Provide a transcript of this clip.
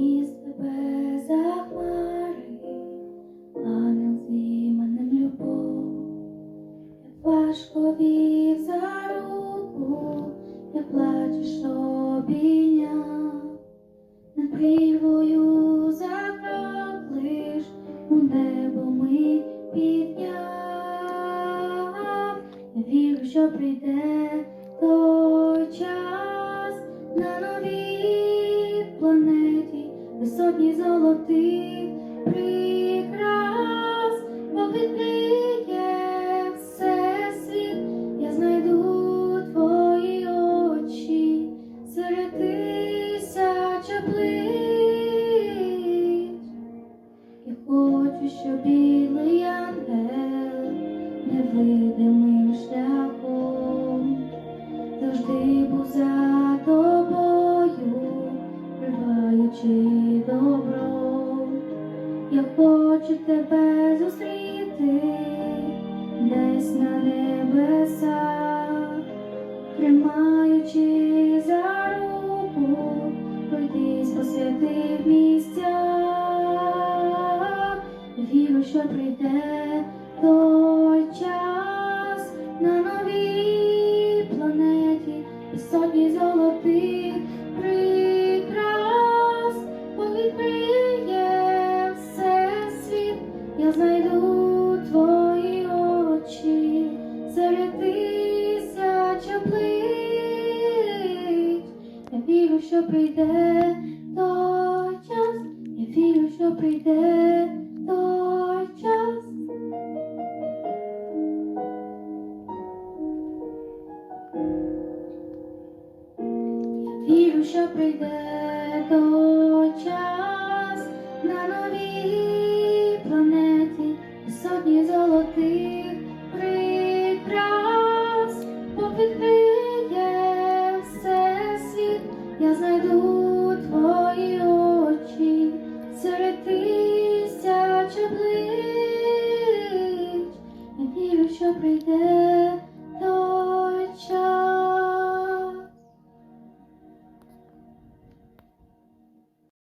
Із тебе захмари, ангел з іменем любов, як важко вів за руку, як плачеш обійняв, над прірвою закроклиш, у небо ми підняв, я вірю, що прийде той час. На новій планеті сотні золотих прикрас, Бог відкриє всесвіт, я знайду твої очі серед тисяч облич. Я хочу, щоб білий ангел невидимим шляхом завжди був за тобою, триваючи добро. Я хочу тебе зустріти десь на небесах, тримаючи за руку, пройтись по святих місцях. Вірю, що прийде той час на новій планеті, і сотні золотих вірю, що прийде той час, я вірю, що прийде той час. Я вірю, що прийде той час тисяч облич. Я вірю, що прийде